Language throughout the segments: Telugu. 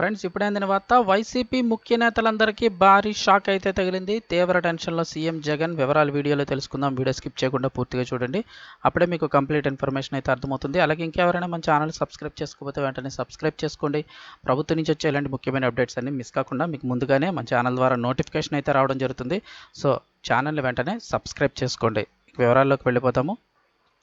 ఫ్రెండ్స్ ఇప్పుడైన వార్త వైసీపీ ముఖ్య నేతలందరికీ భారీ షాక్ అయితే తగిలింది. తీవ్ర టెన్షన్లో సీఎం జగన్ వివరాలు వీడియోలో తెలుసుకుందాం. వీడియో స్కిప్ చేయకుండా పూర్తిగా చూడండి. అప్పుడే మీకు కంప్లీట్ ఇన్ఫర్మేషన్ అయితే అర్థమవుతుంది. అలాగే ఇంకెవరైనా మన ఛానల్ సబ్స్క్రైబ్ చేసుకోకపోతే వెంటనే సబ్స్క్రైబ్ చేసుకోండి. ప్రభుత్వం నుంచి వచ్చే ఇలాంటి ముఖ్యమైన అప్డేట్స్ అన్ని మిస్ కాకుండా మీకు ముందుగానే మన ఛానల్ ద్వారా నోటిఫికేషన్ అయితే రావడం జరుగుతుంది. సో ఛానల్ని వెంటనే సబ్స్క్రైబ్ చేసుకోండి. వివరాల్లోకి వెళ్ళిపోతాము.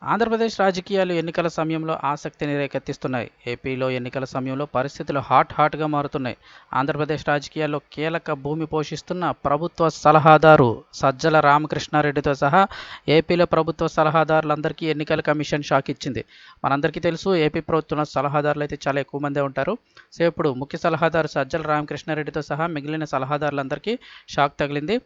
ఆంధ్రప్రదేశ్ రాజకీయాలు ఎన్నికల సమయంలో ఆసక్తిని రేకెత్తిస్తున్నాయి. ఏపీలో ఎన్నికల సమయంలో పరిస్థితులు హాట్ హాట్గా మారుతున్నాయి. ఆంధ్రప్రదేశ్ రాజకీయాల్లో కీలక భూమి పోషిస్తున్న ప్రభుత్వ సలహాదారు సజ్జల రామకృష్ణారెడ్డితో సహా ఏపీలో ప్రభుత్వ సలహాదారులందరికీ ఎన్నికల కమిషన్ షాక్ ఇచ్చింది. మనందరికీ తెలుసు ఏపీ ప్రభుత్వంలో సలహాదారులు అయితే చాలా ఎక్కువ మందే ఉంటారు. సో ఇప్పుడు ముఖ్య సలహాదారు సజ్జల రామకృష్ణారెడ్డితో సహా మిగిలిన సలహాదారులందరికీ షాక్ తగిలింది.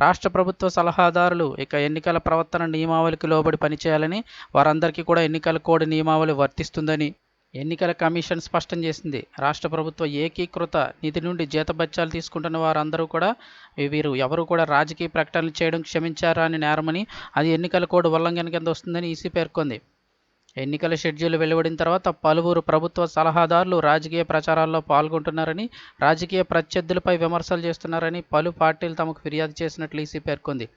రాష్ట్ర ప్రభుత్వ సలహాదారులు ఇక ఎన్నికల ప్రవర్తన నియమావళికి లోబడి పనిచేయాలని వారందరికీ కూడా ఎన్నికల కోడ్ నియమావళి వర్తిస్తుందని ఎన్నికల కమిషన్ స్పష్టం చేసింది. రాష్ట్ర ప్రభుత్వ ఏకీకృత నిధి నుండి జీతబత్యాలు తీసుకుంటున్న వారందరూ కూడా వీరు ఎవరు కూడా రాజకీయ ప్రకటనలు చేయడం క్షమించారా అని నేరమని అది ఎన్నికల కోడ్ ఉల్లంఘన కింద వస్తుందని ఈసీ పేర్కొంది. ఎన్నికల షెడ్యూల్ వెలువడిన తర్వాత పలువురు ప్రభుత్వ సలహాదారులు రాజకీయ ప్రచారాల్లో పాల్గొంటున్నారని రాజకీయ ప్రత్యర్థులపై విమర్శలు చేస్తున్నారని పలు పార్టీలు తమకు ఫిర్యాదు చేసినట్లు ఈసీ పేర్కొంది.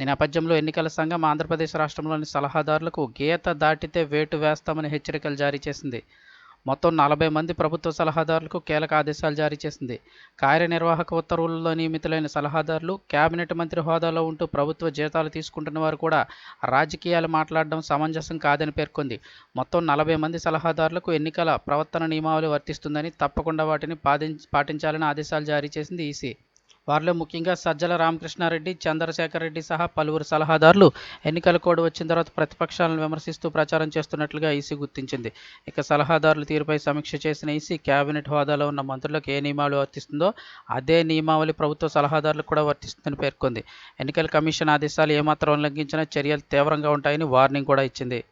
ఈ నేపథ్యంలో ఎన్నికల సంఘం ఆంధ్రప్రదేశ్ రాష్ట్రంలోని సలహాదారులకు గీత దాటితే వేటు వేస్తామని హెచ్చరికలు జారీ చేసింది. మొత్తం నలభై మంది ప్రభుత్వ సలహాదారులకు కీలక ఆదేశాలు జారీ చేసింది. కార్యనిర్వాహక ఉత్తర్వుల్లో నియమితులైన సలహాదారులు కేబినెట్ మంత్రి హోదాలో ఉంటూ ప్రభుత్వ జీతాలు తీసుకుంటున్న వారు కూడా రాజకీయాలు మాట్లాడడం సమంజసం కాదని పేర్కొంది. మొత్తం నలభై మంది సలహాదారులకు ఎన్నికల ప్రవర్తన నియమావళి వర్తిస్తుందని తప్పకుండా వాటిని పాటించాలని ఆదేశాలు జారీ చేసింది ఈసీ. వారిలో ముఖ్యంగా సజ్జల రామకృష్ణారెడ్డి చంద్రశేఖర్ రెడ్డి సహా పలువురు సలహాదారులు ఎన్నికల కోడ్ వచ్చిన తర్వాత ప్రతిపక్షాలను విమర్శిస్తూ ప్రచారం చేస్తున్నట్లుగా ఈసీ గుర్తించింది. ఇక సలహాదారుల తీరుపై సమీక్ష చేసిన ఈసీ కేబినెట్ హోదాలో ఉన్న మంత్రులకు ఏ నియమావళి వర్తిస్తుందో అదే నియమావళి ప్రభుత్వ సలహాదారులకు కూడా వర్తిస్తుందని పేర్కొంది. ఎన్నికల కమిషన్ ఆదేశాలు ఏమాత్రం ఉల్లంఘించినా చర్యలు తీవ్రంగా ఉంటాయని వార్నింగ్ కూడా ఇచ్చింది.